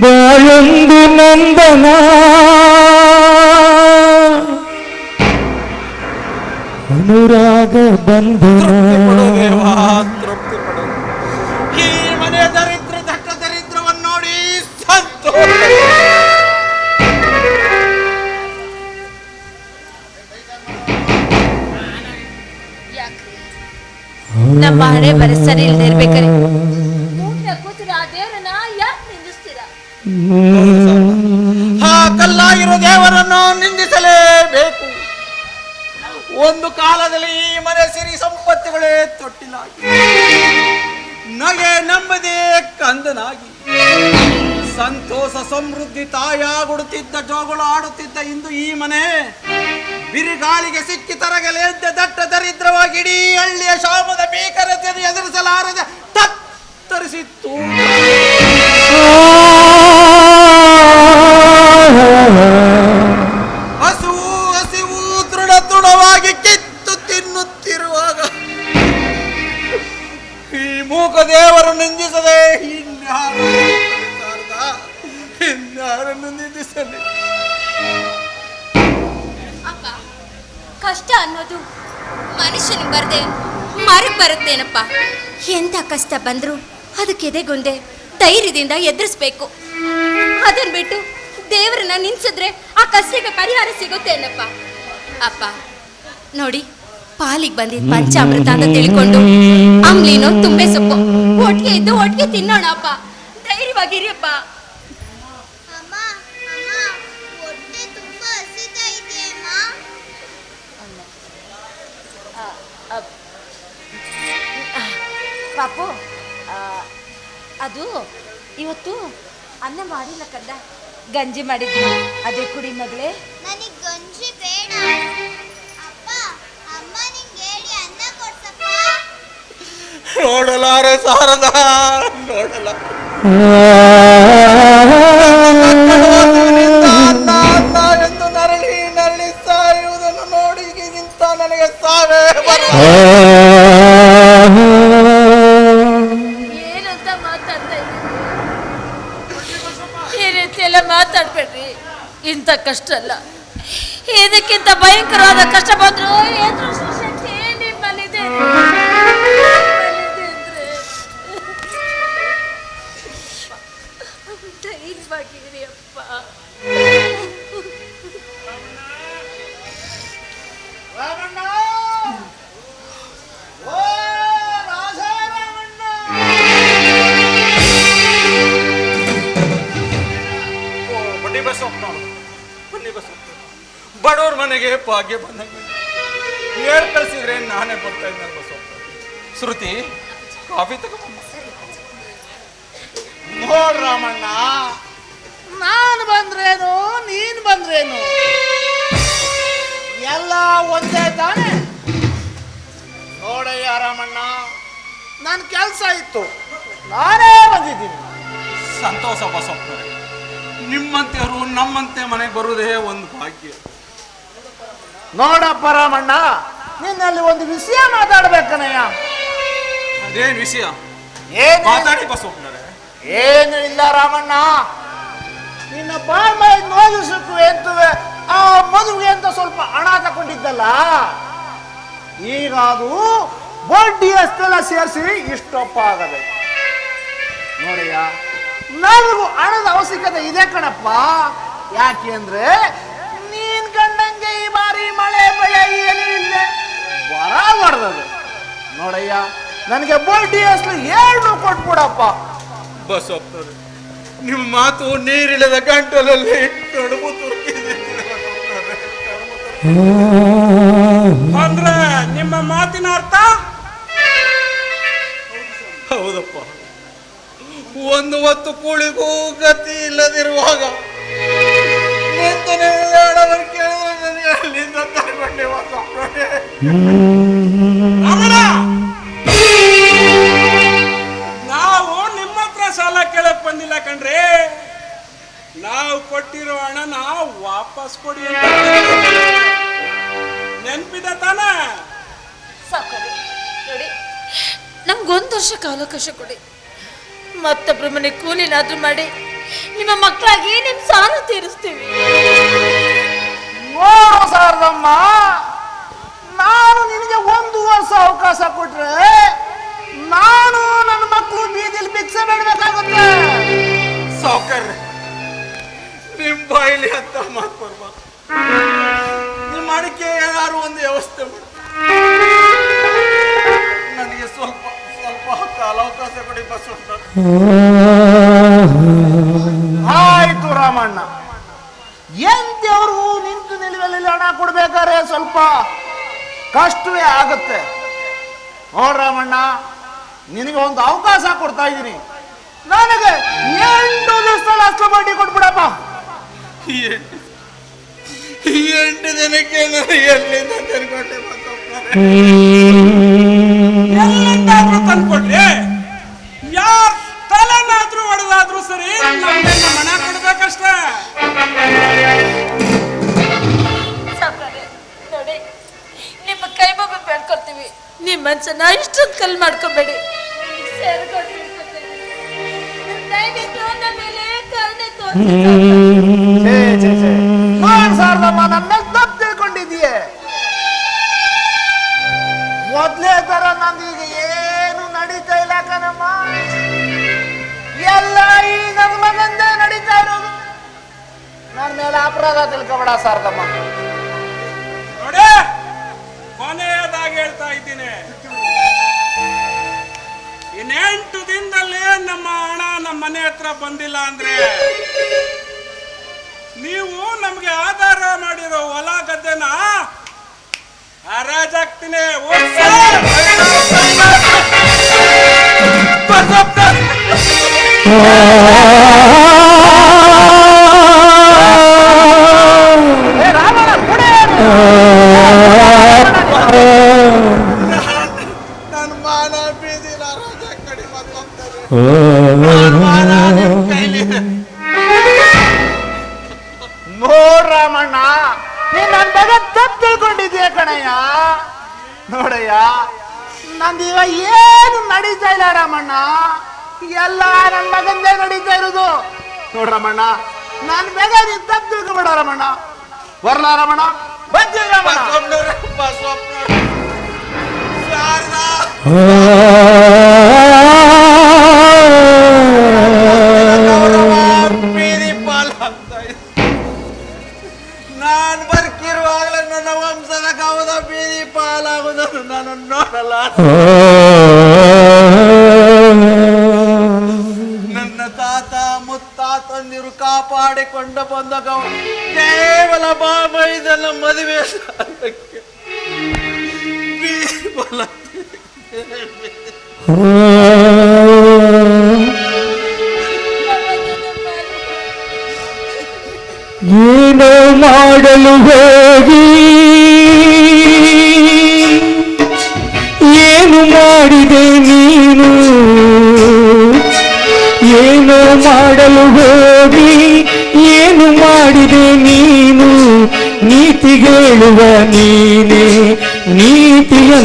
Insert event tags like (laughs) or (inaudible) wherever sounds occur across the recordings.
ಬಾಳೊಂದು ನಂದನ. ಅನುರಾಗ ಬಂಧನ. ತೃಪ್ತಿ ಪಡು ದೇವ ತೃಪ್ತಿ ಪಡು ಈ ಮನೆ ದರಿದ್ರ ದಟ್ಟ ದರಿದ್ರವನ್ನು ನೋಡಿ ಸಂತೋಷ. ನಮ್ಮ ಹಣೆ ಪರಿಸರ ಇರ್ಬೇಕಾರೆ ಆ ಕಲ್ಲಾಗಿರೋ ದೇವರನ್ನು ನಿಂದಿಸಲೇಬೇಕು. ಒಂದು ಕಾಲದಲ್ಲಿ ಈ ಮನೆ ಸಿರಿ ಸಂಪತ್ತುಗಳೇ ತೊಟ್ಟಿಲಾಗಿ. ನಗೆ ನಂಬದೆ ಕಂದನಾಗಿ. ಸಂತೋಷ ಸಮೃದ್ಧಿ ತಾಯಾಗುಡುತ್ತಿದ್ದ ಜೋಗಳು ಆಡುತ್ತಿದ್ದ ಇಂದು ಈ ಮನೆ ಬಿರುಗಾಳಿಗೆ ಸಿಕ್ಕಿ ತರಗಲೆ ದಟ್ಟ ದರಿದ್ರವಾಗಿ ಇಡೀ ಹಳ್ಳಿಯ ಶಾಮದ ಭೀಕರತೆಯನ್ನು ಎದುರಿಸಲಾರದೆ ತತ್ತರಿಸಿತ್ತು. ಮೂಕ ದೇವರು ನಿಂದಿಸದೆ ನಿಂದಿಸಲಿ? ಕಷ್ಟ ಅನ್ನೋದು ಮನುಷ್ಯನಿಗೆ ಬರದೆ ಮರಕ್ ಬರುತ್ತೇನಪ್ಪ. ಎಂತ ಕಷ್ಟ ಬಂದ್ರು ಅದಕ್ಕೆ ಎದೆಗುಂದೆ ಧೈರ್ಯದಿಂದ ಎದುರಿಸ್ಬೇಕು. ಅದನ್ ಬಿಟ್ಟು ದೇವರನ್ನ ನಿಲ್ಸಿದ್ರೆ ಆ ಕಷ್ಟಕ್ಕೆ ಪರಿಹಾರ ಸಿಗುತ್ತೇನಪ್ಪ? ಅಪ್ಪ, ನೋಡಿ ಪಾಲಿಗೆ ಬಂದಿದ್ ಪಂಚಾಮೃತ ಅಂತ ತಿಳ್ಕೊಂಡು ಅಂಬ್ಲಿನೋ ತುಂಬೆ ಸೊಪ್ಪು. ಒಟ್ಟಿಗೆ ಇದ್ದು ಒಟ್ಟಿಗೆ ತಿನ್ನೋಣ ಅಪ್ಪ ಧೈರ್ಯವಾಗಿರಿ ಅಪ್ಪ ಅಮ್ಮ ಅಮ್ಮ ಹೊಟ್ಟೆ ತುಂಬಾ ಹಸಿತಾ ಇದೆ ಅಮ್ಮ? ಪಾಪು ಆ, ಅದು ಇವತ್ತು ಅನ್ನ ಮಾಡಿಲ್ಲ ಕದ್ದ ಗಂಜಿ ಮಾಡಿದ್ವಿ. ಅದೇ ಕುಡಿ ಮಗಳೇ. ನೋಡಲಾರೆ ಸಾರದ? ನೋಡಲ. ಎಂದು ನರಳಿ ನರಳಿ ಸಾಯುವುದನ್ನು ನೋಡಿ ನಿಂತ ನನಗೆ ಸಾವೇ ಬರ ಏನಂತ ಮಾತಾಡ್ತಾ ಈ ರೀತಿ ಎಲ್ಲ ಮಾತಾಡ್ಬೇಡ್ರಿ? ಇಂಥ ಕಷ್ಟ ಅಲ್ಲ. ಇದಕ್ಕಿಂತ ಭಯಂಕರವಾದ ಕಷ್ಟ ಬಂದ್ರು ಎದುರು ಶಕ್ತಿ ನಿಮ್ಮಲ್ಲಿದೆ? ಮನೆಗೆ ಭಾಗ್ಯ ಬಂದಂಗೆ. ಏರ್ ಕಳ್ಸಿದ್ರೆ ನಾನೇ ಬರ್ತಾ ಇದ್ದೆ ಬಸ್ ಶ್ರುತಿ, ಕಾಫಿ ತಗೋ ನೋಡ್ ರಾಮಣ್ಣ. ನಾನು ಬಂದ್ರೇನು, ನೀನ್ ಬಂದ್ರೇನು? ಎಲ್ಲ ಒಂದೇ ತಾನೆ. ನೋಡಯ್ಯ ರಾಮಣ್ಣ ನನ್ನ ಕೆಲಸ ಇತ್ತು. ನಾನೇ ಬಂದಿದ್ದೀನಿ. ಸಂತೋಷ ಬಸಪ್ಪನವ್ರೆ ನಿಮ್ಮಂತೆಯವರು ನಮ್ಮಂತೆ ಮನೆಗೆ ಬರುವುದೇ ಒಂದು ಭಾಗ್ಯ. ನೋಡಪ್ಪ ರಾಮಣ್ಣ ನಿನ್ನಲ್ಲಿ ಒಂದು ವಿಷಯ ಮಾತಾಡ್ಬೇಕನಯ್ಯ. ಅದೇನ್ ವಿಷಯ? ಏನು ಮಾತಾಡಿ ಏನು ಇಲ್ಲ ರಾಮಣ್ಣ. ನಿನ್ನ ಬಾಳ್ಮೈ ನೋಯಿಸಕ್ಕೂ ಎಂತುವೆ ಆ ಮದುವೆ ಅಂತ ಸ್ವಲ್ಪ ಹಣ ತಗೊಂಡಿದ್ದಲ್ಲ ಈಗ ಅದು ಬಡ್ಡಿ ಅಷ್ಟೆಲ್ಲ ಸೇರಿಸಿ ಇಷ್ಟೊಪ್ಪ ಆಗಬೇಕು ನೋಡಯ್ಯ ನನಗೂ ಹಣದ ಅವಶ್ಯಕತೆ ಇದೆ ಕಣಪ್ಪ. ಯಾಕೆ ಕಂಡಂಗೆ ಈ ಬಾರಿ ಮಳೆ ಬೆಳೆ ಏನು ಇಲ್ಲ. ಬರ ಹೊಡೆದದು ನೋಡಯ್ಯ, ನನಗೆ ಬಡ್ಡಿ ಅಸಲು ಎರಡು ಕೊಟ್ಬಿಡಪ್ಪ ಬಸಪ್ಪನವ್ರೆ ನಿಮ್ಮ ಮಾತು ನೀರಿಳಿದ ಗಂಟಲಲ್ಲಿ ಕಡುಬು ಅಂದ್ರೆ ನಿಮ್ಮ ಮಾತಿನ ಅರ್ಥ? ಹೌದಪ್ಪ. ಒಂದು ಹೊತ್ತು ಕೂಳಿಗೂ ಗತಿ ಇಲ್ಲದಿರುವಾಗ ನಿಂತನೆ ನಾವು ನಿಮ್ಮ ಹತ್ರ ಸಾಲ ಕೇಳಕ್ ಬಂದಿಲ್ಲ ಕಣ್ರಿ. ನಾವು ಕೊಟ್ಟಿರೋ ಹಣನ ವಾಪಸ್ ಕೊಡಿ ಅಂತ ನೆನ್ಪಿದೆ ತಾನ? ನಮ್ಗೊಂದ್ ನೋಡಿ ನಮ್ಗೊಂದು ವರ್ಷ ಅವಕಾಶ ಕೊಡಿ. ಮತ್ತೊಬ್ಬರ ಮನೆ ಕೂಲಿನಾದ್ರೂ ಮಾಡಿ ನಿಮ್ಮ ಮಕ್ಕಳಾಗಿ ನಿಮ್ ಸಾಲ ತೀರಿಸ್ತೀವಿ. ಶಾರದಮ್ಮ ನಾನು ನಿನಗೆ ಒಂದು ವರ್ಷ ಅವಕಾಶ ಕೊಟ್ರೆ, ನಾನು ನನ್ನ ಮಕ್ಕಳು ಬೀದಿಲಿ ಭಿಕ್ಷೆ ಬೇಡಬೇಕಾಗುತ್ತೆ. ಸಾವುಕಾರ, ನಿಮ್ ಬಾಯಿಲಿ ಅಂತ ಮಾತು ನಿಮ್ಮ ಅಡಿಕೆ ಏನಾದ್ರು ಒಂದು ವ್ಯವಸ್ಥೆ ಮಾಡಿ. ನನಗೆ ಸ್ವಲ್ಪ ಸ್ವಲ್ಪ ಕಾಲಾವಕಾಶ ಕೊಡಿ ಬಸವಣ್ಣ. ಒಂದು ಅವಕಾಶ ಕೊಡ್ತಾ ಇದ್ದೀನಿ. ನನಗೆ ಎಂಟು ದಿವಸದಲ್ಲಿ ಅಷ್ಟು ಬಡ್ಡಿ ಕೊಟ್ಬಿಡಪ್ಪ. ಈ ಎಂಟು ದಿನಕ್ಕೆ ನಾನು ಎಲ್ಲಿಂದ ಬಸವಣ್ಣರೇ? ಎಲ್ಲಂದಾದ್ರೂ ತಂದ್ಕೊಡ್ರಿ ಯಾರ್ ತಲೆನಾದ್ರೂ ಹೊಡೆದಾದ್ರೂ ಸರಿ ನಮ್ಗೆ ನಮ್ಮ ಹಣ ಕೊಡ್ಬೇಕಷ್ಟೇ. ನಿಮ್ಮ ಕೈ ಬಗ್ಗೆ ಬೇಡ್ಕೊಳ್ತೀವಿ ನಿಮ್ಮ ಮನ್ಸನ್ನ ಇಷ್ಟೊಂದು ಕಲ್ ಮಾಡ್ಕೋಬೇಡಿ. ದಯವಿಟ್ಟು ನಮ್ಮ ಮೇಲೆ ಕರುಣೆ ತೋರಿಸಿ ಮನೆ ಹತ್ರ ಬಂದಿಲ್ಲ ಅಂದ್ರೆ ನೀವು ನಮ್ಗೆ ಆಧಾರ ಮಾಡಿರೋ ಹೊಲ ಗದ್ದೆನ ಹರಾಜಾಗ್ತೀನಿ. ನನ್ನ ಮಾನ ಬೀದಿಲ ರಾಜ ಕಡಿ ನೋಡ್ ರಮಣ್ಣ. ನನ್ ಬೇಗ ನೀನ್ ತಪ್ಪು ತಿಳ್ಕೊಬೇಡ ರಮಣ್ಣ. ಬರ್ಲ ರಮಣ್ಣ. ಬಂದಿ ಇದೆ. ನಾನ್ ಬದುಕಿರುವಾಗಲೇ ನನ್ನ ವಂಶದ ಗೌದ ಬೀದಿ ಪಾಲಾಗುವುದನ್ನು ನಾನು ನೋಡಲ್ಲ. ಕಾಪಾಡಿಕೊಂಡು ಬಂದ ಗೌ ಕೇವಲ ಬಾಬೈದನ ಮದುವೆ ಸಾಲಕ್ಕೆ ಬೀದಿ ಪಾಲಾಗ್ತಿದೆ. ಏನೋ ಮಾಡಲು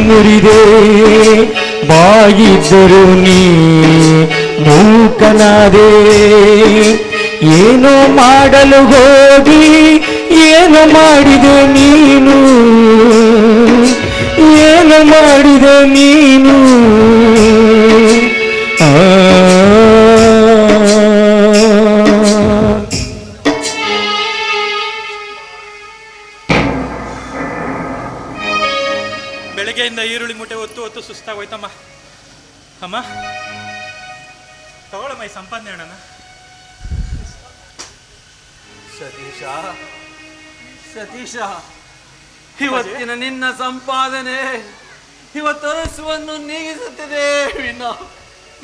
ಮುರಿದೆ. ಬಾಗಿದ್ದರು ನೀ ಮೂಕನಾದೆ. ಏನು ಮಾಡಲು ಹೋಗಿ ಏನು ಮಾಡಿದೆ ನೀನು. ಏನು ಮಾಡಿದೆ ನೀನು. ಅಮ್ಮ ತಗೊಳಮ್ಮ ಈ ಸಂಪಾದನೆ ಅಣ್ಣನ ಸತೀಶ ಸತೀಶ ಇವತ್ತಿನ ನಿನ್ನ ಸಂಪಾದನೆ ಇವತ್ತು ಹಸುವನ್ನು ನೀಗಿಸುತ್ತಿದೆ. ವಿನ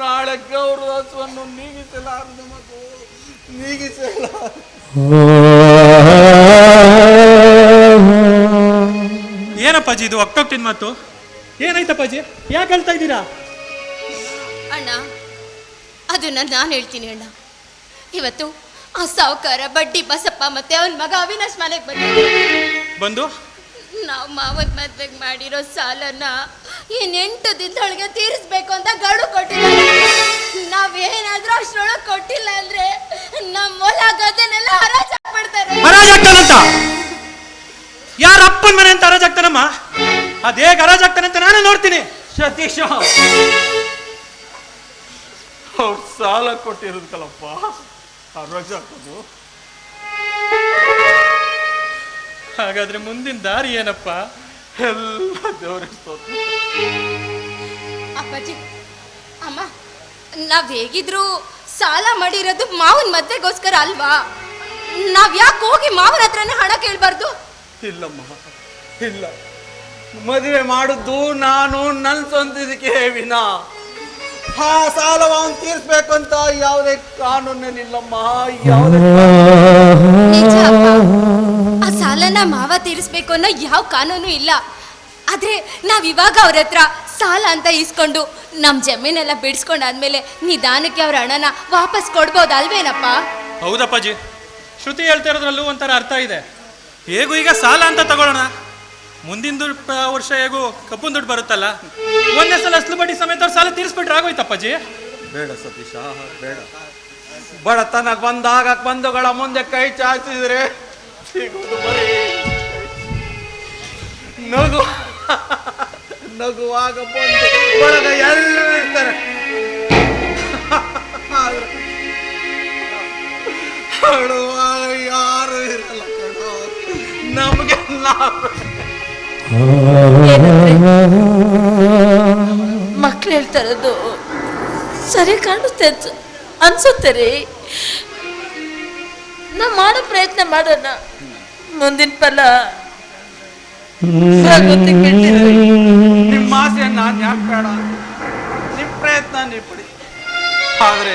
ನಾಳೆ ಗೌರವ ಹಸುವನ್ನು ನೀಗಿಸಲಾರದು ಮಗು ನೀಗಿಸಲ ಏನಪ್ಪಾಜಿ ಇದು ಒಕ್ಕೊಕ್ಕಿನ ಮಾತು? ಏನಾಯ್ತಪ್ಪಾಜಿ? ಯಾಕೆ ಹೇಳ್ತಾ ಇದ್ದೀರಾ? ಅಣ್ಣ ಅದನ್ನ ನಾನು ಹೇಳ್ತೀನಿ ಅಣ್ಣ. ಇವತ್ತು ಆ ಸಾವುಕಾರ ಬಡ್ಡಿ ಬಸಪ್ಪ ಮತ್ತೆ ಅವನ ಮಗ ಅವಿನಾಶ್ ಮನೆಗೆ ಬಂದು. ಬಂದು? ನಾವು ಮಾವನ್ ಮದ್ವೆಗೆ ಮಾಡಿರೋ ಸಾಲನ ಇನ್ನೆಂಟು ದಿನದೊಳಗೆ ತೀರಿಸ್ಬೇಕು ಅಂತ ಗಡು ಕೊಟ್ಟಿದ್ದಾರೆ. ನಾವೇನಾದ್ರೂ ಅಷ್ಟರೊಳಗೆ ಕೊಟ್ಟಿಲ್ಲ ಅಂದ್ರೆ ನಮ್ಮ ಹೊಲ ಗದ್ದೆನೆಲ್ಲ ಹರಾಜಾಕ್ಬಿಡ್ತಾರೆ ಹರಾಜಾಗ್ತಾನಂತ ಯಾರ ಅಪ್ಪನ ಮನೆ ಅಂತ ಹರಾಜಾಗ್ತಾನಮ್ಮ ಅದ್ ಅದೇ ಹರಾಜಾಗ್ತಾನೆ ಅಂತ ನಾನು ನೋಡ್ತೀನಿ. ಸತೀಶ ಅವ್ರು ಸಾಲ ಆ ರಜೆ ಹಾಕೋದು? ಹಾಗಾದ್ರೆ ಮುಂದಿನ ದಾರಿ ಏನಪ್ಪ? ಎಲ್ಲ ದೇವರಿಗೆ ಸ್ತೋತ್ರ. ಅಪ್ಪಾಜಿ ಅಮ್ಮ ನಾವ್ ಹೇಗಿದ್ರು ಸಾಲ ಮಾಡಿರೋದು ಮಾವನ್ ಮದ್ವೆಗೋಸ್ಕರ ಅಲ್ವಾ? ನಾವ್ ಯಾಕೆ ಹೋಗಿ ಮಾವನ ಹತ್ರನೇ ಹಣ ಕೇಳ್ಬಾರ್ದು? ಇಲ್ಲಮ್ಮ ಇಲ್ಲ. ಮದುವೆ ಮಾಡಿದ್ದು ನಾನು ನನ್ನ ಸ್ವಂತದಕ್ಕೆ ವಿನ. ಆ ಸಾಲವನ್ನು ತೀರಿಸಬೇಕು ಅಂತ ಯಾವುದೇ ಕಾನೂನೇನಿಲ್ಲಮ್ಮ ಯಾವುದೇ ನಿಜ ಅಪ್ಪ. ಆ ಸಾಲನ ಮಾವ ತೀರಿಸ್ಬೇಕು ಅನ್ನೋ ಯಾವ ಕಾನೂನು ಇಲ್ಲ. ಆದ್ರೆ ನಾವ್ ಇವಾಗ ಅವ್ರ ಹತ್ರ ಸಾಲ ಅಂತ ಇಸ್ಕೊಂಡು ನಮ್ ಜಮೀನೆಲ್ಲ ಬಿಡಿಸ್ಕೊಂಡಾದ್ಮೇಲೆ ನಿಧಾನಕ್ಕೆ ಅವ್ರ ಹಣನ ವಾಪಸ್ ಕೊಡ್ಬೋದಲ್ವೇನಪ್ಪ? ಹೌದಪ್ಪಾಜಿ. ಶ್ರುತಿ ಹೇಳ್ತಾ ಇರೋದ್ರಲ್ಲೂ ಒಂಥರ ಅರ್ಥ ಇದೆ. ಹೇಗೂ ಈಗ ಸಾಲ ಅಂತ ತಗೊಳ್ಳೋಣ? ಮುಂದಿನ ವರ್ಷ ಹೇಗೂ ಕಬ್ಬನ್ ದುಡ್ಡು ಬರುತ್ತಲ್ಲ? ಒಂದೇ ಸಲ ಅಸಲು ಬಡ್ಡಿ ಸಮೇತ ಅವ್ರ ಸಾಲ ತೀರಿಸ್ಬಿಟ್ರೆ ಆಗೋಯ್ತಪ್ಪಾಜಿ ಬೇಡ ಸತೀಶ ಬೇಡ. ಬಡತನ ಬಂದಾಗ ಬಂದುಗಳ ಮುಂದೆ ಕೈ ಚಾಚಿದ್ರೆ ನಗು. (laughs) ನಗುವಾಗ ಬಂದು ಬಳಗ ಎಲ್ಲರೂ ಇರ್ತಾರೆ. (laughs) ಯಾರು ಇರಲ್ಲ ನಮಗೆಲ್ಲ ಮಕ್ಳು ಹೇಳ್ತಾ ಇರೋದು ಸರಿ ಕಾಣುತ್ತೆ ಅಂತ ಅನ್ಸುತ್ತೆ ರೀ. ನಾ ಮಾಡೋ ಪ್ರಯತ್ನ ಮಾಡೋಣ. ಮುಂದಿನ ಫಲ. ನಿಮ್ಮ ಆಸೆಯನ್ನ ನಾನು ಯಾಕೆ ಬೇಡ? ನಿಮ್ಮ ಪ್ರಯತ್ನ ನೀವು ಪಡಿ. ಆದರೆ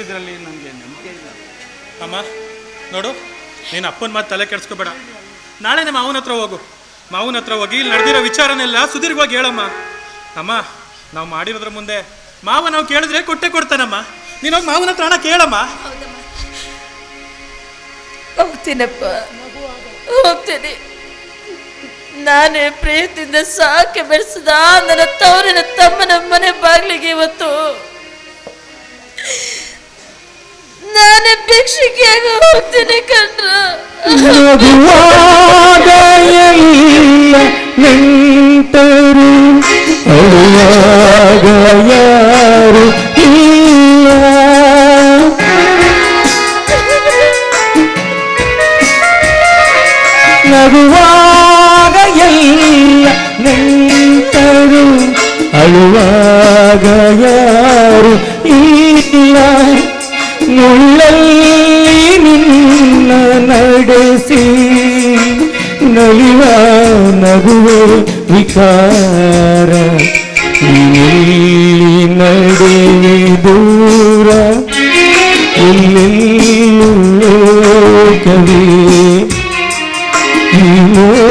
ಇದರಲ್ಲಿ ನನಗೆ ನಂಬಿಕೆ ಇಲ್ಲ. ಅಮ್ಮ ನೋಡು ನೀನು ಅಪ್ಪನ ಮಾತು ತಲೆ ಕೆಡ್ಸ್ಕೋಬೇಡ. ನಾಳೆ ನಿಮ್ಮ ಅವನ ಹತ್ರ ಹೋಗು. ಮಾವನ ಹತ್ರ ಹೋಗಿ ಇಲ್ಲಿ ನಡೆದಿರೋ ವಿಚಾರನೆಲ್ಲ ಸುದೀರ್ಘವಾಗಿ ಹೇಳಮ್ಮ. ಅಮ್ಮ ನಾವು ಮಾಡಿರೋದ್ರ ಮುಂದೆ ಮಾವ ನಾವು ಕೇಳಿದ್ರೆ ಕೊಟ್ಟೆ ಕೊಡ್ತಾನಮ್ಮ. ನೀನು ಹೋಗಿ ಮಾವನ ಹತ್ರ ಹಣ ಕೇಳಮ್ಮ. ಹೋಗ್ತೀನಪ್ಪ. ಹೋಗ್ತೀನಿ. ನಾನೇ ಪ್ರೀತಿಯಿಂದ ಸಾಕೆ ಬೆಳೆಸಿದ ನನ್ನ ತವರಿನ ತಮ್ಮನ ಮನೆ ಬಾಗಿಲಿಗೆ ಇವತ್ತು. ನಾನೇ ಭಿಕ್ಷಿಕೆಯಾಗ ಹೋಗ್ತೀನಿ ಕಣ್ರ. ಇಲ್ಲ ಮುಳ್ಳಲ್ಲಿ ನಿನ್ನ ನಡೆಸಿ ನಲಿವ ನಗುವ ವಿಕಾರ ಇಲ್ಲಿ ನಡೆವೆ ದೂರ ಇಲ್ಲಿ ಲೋಕವೇ ಈ ಲೋಕ